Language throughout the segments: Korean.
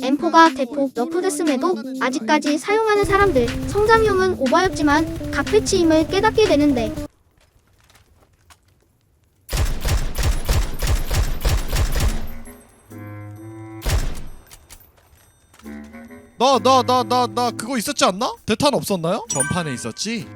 M4가 대폭 너프됐음에도 아직까지 사용하는 사람들 성장용은 오바였지만 각 패치임을 깨닫게 되는데 나 나 나 나 나 그거 있었지 않나? 대탄 없었나요? 전판에 있었지.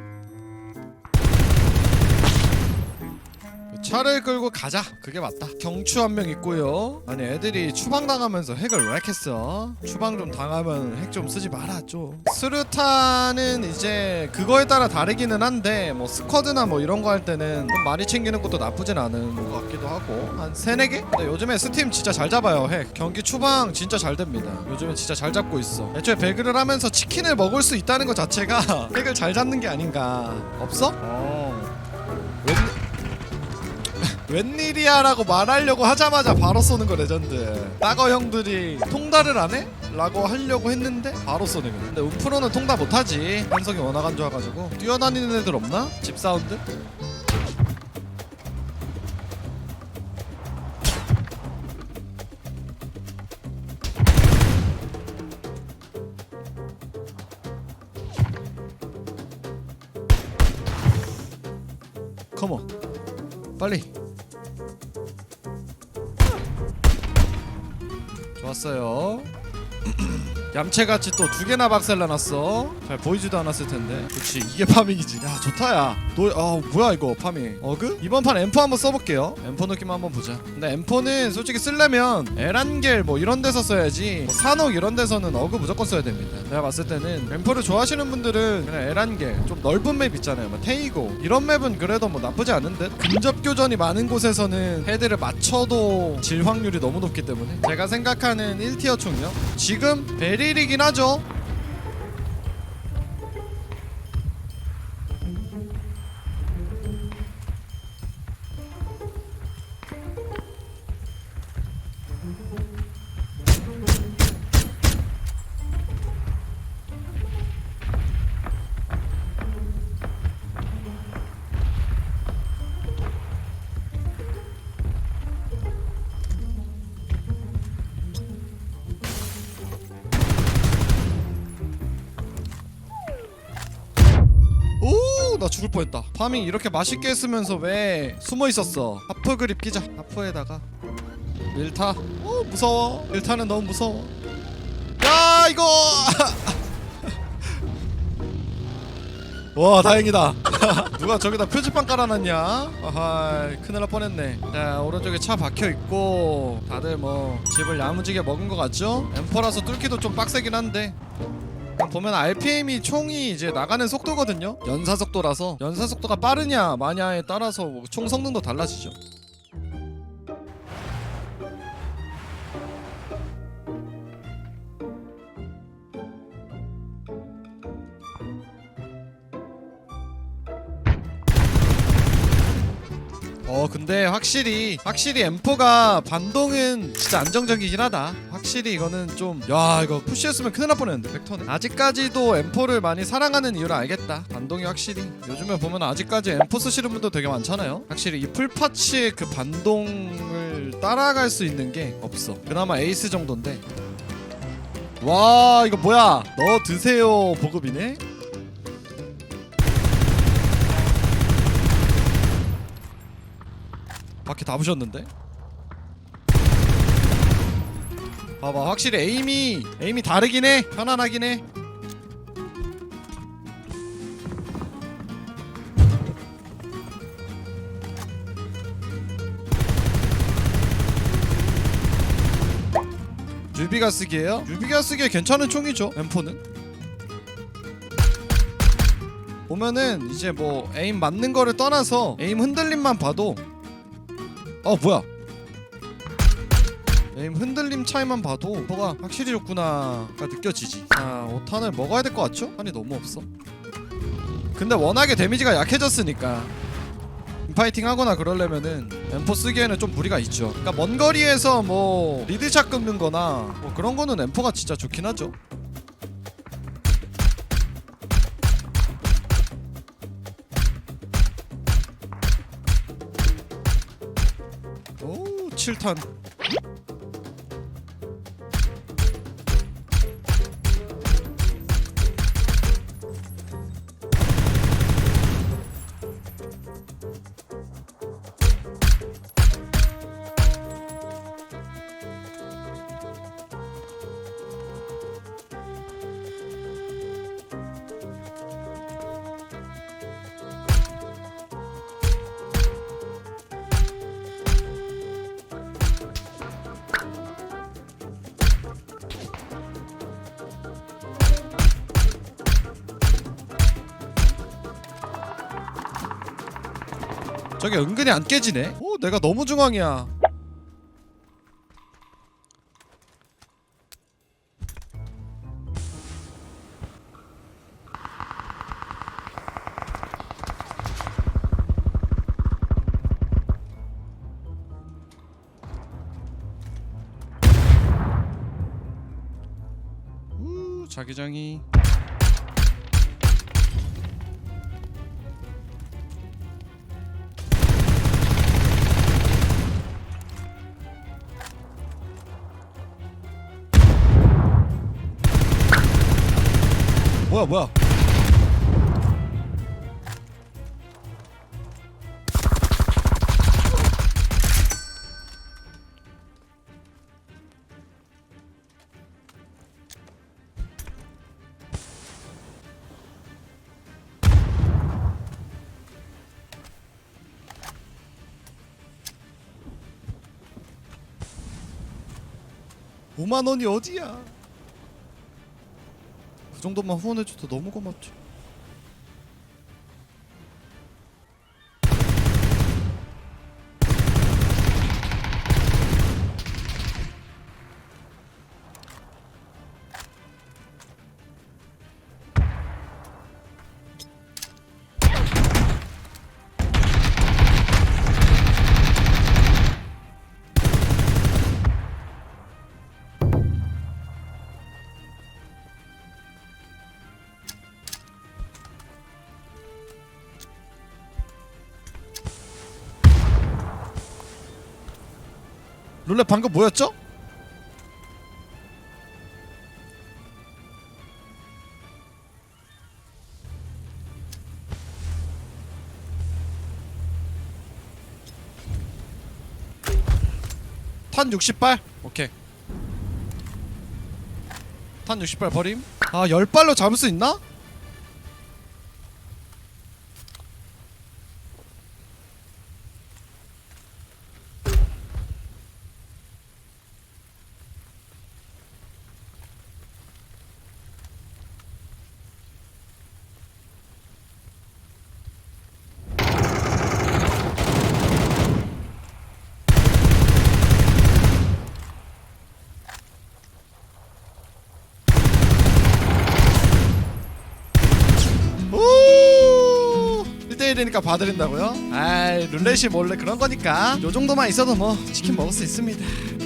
차를 끌고 가자. 그게 맞다. 경추 한 명 있고요. 아니 애들이 추방 당하면서 핵을 왜 했어? 추방 좀 당하면 핵 좀 쓰지 마라 좀. 스루탄은 이제 그거에 따라 다르기는 한데 뭐 스쿼드나 뭐 이런 거 할 때는 좀 많이 챙기는 것도 나쁘진 않은 것 같기도 하고 한 세네 개? 근데 요즘에 스팀 진짜 잘 잡아요 핵. 경기 추방 진짜 잘 됩니다. 요즘에 진짜 잘 잡고 있어. 애초에 배그를 하면서 치킨을 먹을 수 있다는 것 자체가 핵을 잘 잡는 게 아닌가. 없어? 어. 웬 웬일이야라고 말하려고 하자마자 바로 쏘는 거 레전드 따거 형들이 통달을 안 해? 라고 하려고 했는데 바로 쏘는 거 근데 우프로는 통달 못 하지 한성이 워낙 안 좋아가지고 뛰어다니는 애들 없나? 집 사운드? 컴온 빨리 좋았어요 얌체같이 또 두 개나 박살나놨어. 잘 보이지도 않았을 텐데. 그렇지 이게 파밍이지. 야 좋다 야너아 뭐야 이거 파밍. 어그? 이번 판 M4 한번 써볼게요. M4 느낌 한번 보자. 근데 M4는 솔직히 쓰려면 에란겔 뭐 이런 데서 써야지. 뭐 산옥 이런 데서는 어그 무조건 써야 됩니다. 내가 봤을 때는 M4를 좋아하시는 분들은 그냥 에란겔 좀 넓은 맵 있잖아요. 뭐 테이고. 이런 맵은 그래도 뭐 나쁘지 않은 듯. 근접 교전이 많은 곳에서는 헤드를 맞춰도 질 확률이 너무 높기 때문에. 제가 생각하는 1티어 총이요. 지금 베 릴이긴 하죠 죽을 뻔했다. 파밍 이렇게 맛있게 했으면서 왜 숨어 있었어? 하프 그립 끼자. 하프에다가. 밀타. 오 무서워. 밀타는 너무 무서워. 야 이거! 와 다행이다. 누가 저기다 표지판 깔아놨냐? 아하 큰일 날 뻔했네. 자 오른쪽에 차 박혀있고 다들 뭐 집을 야무지게 먹은 것 같죠? M4라서 뚫기도 좀 빡세긴 한데 보면 RPM이 총이 이제 나가는 속도거든요. 연사 속도라서 연사 속도가 빠르냐 마냐에 따라서 뭐총 성능도 달라지죠. 근데 확실히 확실히 M4가 반동은 진짜 안정적이긴 하다. 확실히 이거는 좀 야 이거 푸시했으면 큰일 날 뻔했는데 벡터는. 아직까지도 M4를 많이 사랑하는 이유를 알겠다. 반동이 확실히. 요즘에 보면 아직까지 M4 쓰시는 분도 되게 많잖아요. 확실히 이 풀파츠의 그 반동을 따라갈 수 있는 게 없어. 그나마 에이스 정도인데. 와 이거 뭐야? 너 드세요 보급이네 바퀴 다 부셨는데? 봐봐 확실히 에임이 에임이 다르긴 해 편안하긴 해 유비가 쓰기에요? 유비가 쓰기에 괜찮은 총이죠 M4는 보면은 이제 뭐 에임 맞는 거를 떠나서 에임 흔들림만 봐도 어 뭐야? 에임 흔들림 차이만 봐도 뭐가 확실히 좋구나가 느껴지지. 자 5탄을 먹어야 될 것 같죠? 탄이 너무 없어. 근데 워낙에 데미지가 약해졌으니까. 파이팅 하거나 그러려면은 M4 쓰기에는 좀 무리가 있죠. 그러니까 먼 거리에서 뭐 리드샷 끊는 거나 뭐 그런 거는 M4가 진짜 좋긴 하죠 7탄 저게 은근히 안 깨지네. 오 내가 너무 중앙이야. 우 자기장이 뭐야 뭐야? 오만 원이 어디야 그 정도만 후원해줘도 너무 고맙죠 룰렛 방금 뭐였죠? 탄 60발? 오케이 탄 60발 버림 아 10발로 잡을 수 있나? 오 1대1이니까 봐드린다고요? 아이 룰렛이 원래 그런 거니까 요 정도만 있어도 뭐 치킨 먹을 수 있습니다